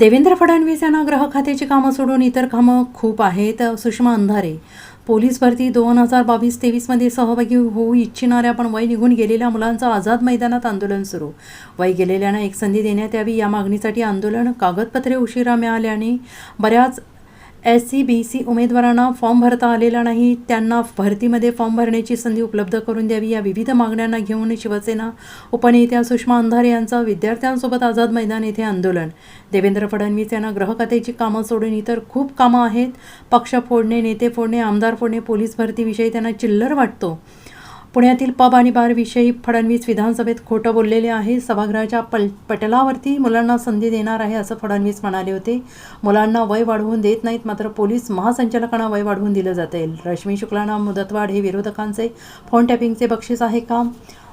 देवेंद्र फडणवीस यांना ग्रह खात्याची कामं सोडून इतर कामं खूप आहेत. सुषमा अंधारे पोलीस भरती दोन हजार बावीस तेवीसमध्ये सहभागी होऊ इच्छिणाऱ्या पण वय निघून गेलेल्या मुलांचं आझाद मैदानात आंदोलन सुरू. वय गेलेल्यांना एक संधी देण्यात यावी या मागणीसाठी आंदोलन कागदपत्रे उशिरा मिळाल्याने बऱ्याच एस सी बी सी उमेदवारांना फॉर्म भरता आलेला नाही. त्यांना भरतीमध्ये फॉर्म भरण्याची संधी उपलब्ध करून द्यावी या विविध मागण्यांना घेऊन शिवसेना उपनेत्या सुषमा अंधारे यांचं विद्यार्थ्यांसोबत आझाद मैदान येथे आंदोलन. देवेंद्र फडणवीस यांना ग्रहकथेची कामं सोडून इतर खूप कामं आहेत. पक्ष फोडणे नेते फोडणे आमदार फोडणे पोलीस भरतीविषयी त्यांना चिल्लर वाटतो. पुण्यातील पब आणि बारविषयी फडणवीस विधानसभेत खोटं बोललेले आहे. सभागृहाच्या पल पटलावरती मुलांना संधी देणार आहे असं फडणवीस म्हणाले होते. मुलांना वय वाढवून देत नाहीत मात्र पोलीस महासंचालकांना वय वाढवून दिलं जाते रश्मी शुक्लांना मुदतवाढ हे विरोधकांचे फोन टॅपिंगचे बक्षीस आहे का?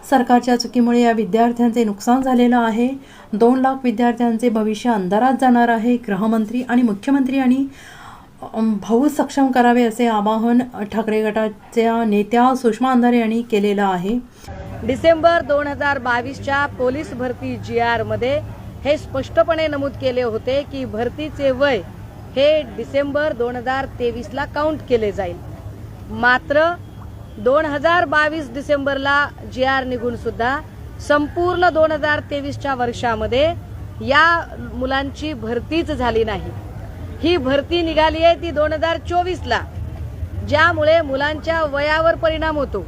सरकारच्या चुकीमुळे या विद्यार्थ्यांचे नुकसान झालेलं आहे. दोन लाख विद्यार्थ्यांचे भविष्य अंधारात जाणार आहे. गृहमंत्री आणि मुख्यमंत्री आणि भाऊ सक्षम करावे असे आवाहन ठाकरे गटाच्या नेत्या सुषमा अंधारे यांनी केलेलं आहे. डिसेंबर दोन हजार बावीसच्या पोलीस भरती जी आरमध्ये हे स्पष्टपणे नमूद केले होते की भरतीचे वय हे डिसेंबर दोन हजार तेवीसला काउंट केले जाईल. मात्र दोन हजार बावीस डिसेंबरला जी आर निघून सुद्धा संपूर्ण दोन हजार तेवीसच्या वर्षामध्ये या मुलांची भरतीच झाली नाही. ही भरती निघाली आहे ती दोन हजार चोवीसला. ज्यामुळे मुलांच्या वयावर परिणाम होतो.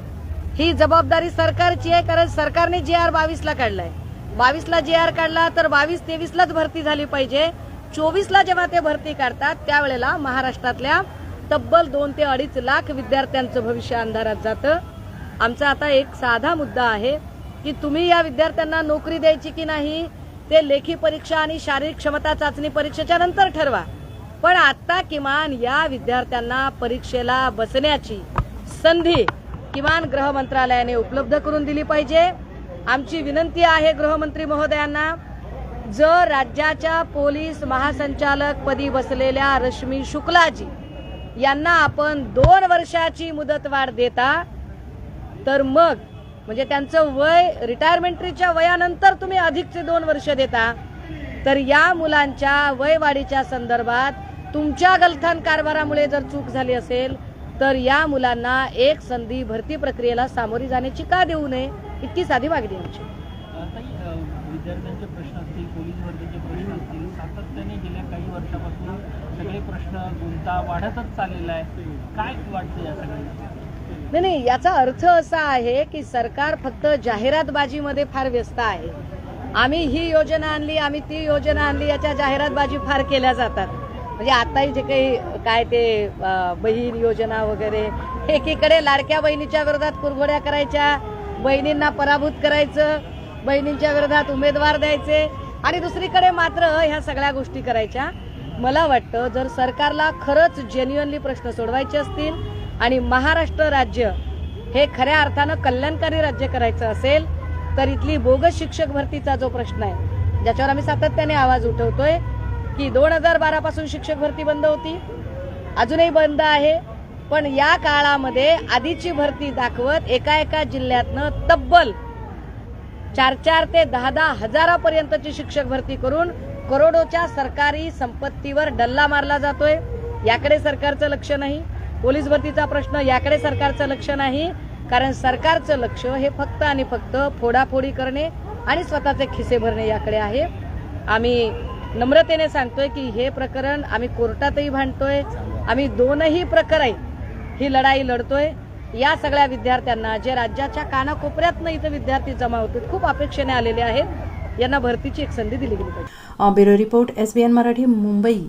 ही जबाबदारी सरकारची आहे कारण सरकारने जे आर बावीसला काढलाय. बावीसला जे आर काढला तर बावीस तेवीसलाच भरती झाली पाहिजे. चोवीसला जेव्हा ते भरती काढतात त्यावेळेला महाराष्ट्रातल्या तब्बल दोन ते अडीच लाख विद्यार्थ्यांचं भविष्य अंधारात जातं. आमचा आता एक साधा मुद्दा आहे की तुम्ही या विद्यार्थ्यांना नोकरी द्यायची की नाही ते लेखी परीक्षा आणि शारीरिक क्षमता चाचणी परीक्षेच्या नंतर ठरवा. पण आता किमान या विद्यार्थ्यांना परीक्षेला बसण्याची संधी किमान गृह मंत्रालयाने उपलब्ध करून दिली पाहिजे. आमची विनंती आहे गृहमंत्री महोदयांना जर राज्याच्या पोलीस महासंचालक पदी बसलेल्या रश्मी शुक्लाजी यांना आपण दोन वर्षाची मुदतवाढ देता तर मग म्हणजे त्यांचं वय रिटायरमेंटरीच्या वयानंतर तुम्ही अधिकचे दोन वर्ष देता तर या मुलांच्या वयवाढीच्या संदर्भात तुमच्या गलथान कारभारामुळे जर चूक झाली असेल तर या मुलांना एक संधी भरती प्रक्रियेला सामोरी जाण्याची का देऊ नये इतकी साधी मागणी आमची. विद्यार्थ्यांचे प्रश्न असतील पोलीस भरतीचे प्रश्न असतील सातत्याने गेल्या काही वर्षापासून सगळे प्रश्न गुंता वाढतच चाललेला आहे. काय वाटतं या सगळ्यांना? नाही नाही याचा अर्थ असा आहे की सरकार फक्त जाहिरातबाजीमध्ये फार व्यस्त आहे. आम्ही ही योजना आणली आम्ही ती योजना आणली याच्या जाहिरातबाजी फार केल्या जातात. म्हणजे आताही जे काही काय ते बहीण योजना वगैरे एकीकडे लाडक्या बहिणीच्या विरोधात कुरघोड्या करायच्या बहिणींना पराभूत करायचं बहिणींच्या विरोधात उमेदवार द्यायचे आणि दुसरीकडे मात्र ह्या सगळ्या गोष्टी करायच्या. मला वाटतं जर सरकारला खरंच जेन्युअनली प्रश्न सोडवायचे असतील आणि महाराष्ट्र राज्य हे खऱ्या अर्थानं कल्याणकारी राज्य करायचं असेल तर इथली बोगस शिक्षक भरतीचा जो प्रश्न आहे ज्याच्यावर आम्ही सातत्याने आवाज उठवतोय की दोन हजार बारा पासून शिक्षक भरती बंद होती. अजूनही बंद आहे. पण या काळामध्ये आधीची भरती दाखवत एका एका जिल्ह्यातनं तब्बल चार चार ते दहा दहा हजारापर्यंतची शिक्षक भरती करून करोडोच्या सरकारी संपत्तीवर डल्ला मारला जातोय. याकडे सरकारचं लक्ष नाही. पोलीस भरतीचा प्रश्न याकडे सरकारचं लक्ष नाही. कारण सरकारचं लक्ष हे फक्त आणि फक्त फोडाफोडी करणे आणि स्वतःचे खिसे भरणे याकडे आहे. आम्ही नम्रतेने सांगतोय की हे प्रकरण आम्ही कोर्टातही भांडतोय. आम्ही दोनही प्रकरण ही लढाई लढतोय. या सगळ्या विद्यार्थ्यांना जे राज्याच्या कानाकोपऱ्यातनं इथं विद्यार्थी जमा होते खूप अपेक्षेने आलेले आहेत. यांना भरतीची एक संधी दिली गेली पाहिजे. Bureau report S B N Marathi Mumbai.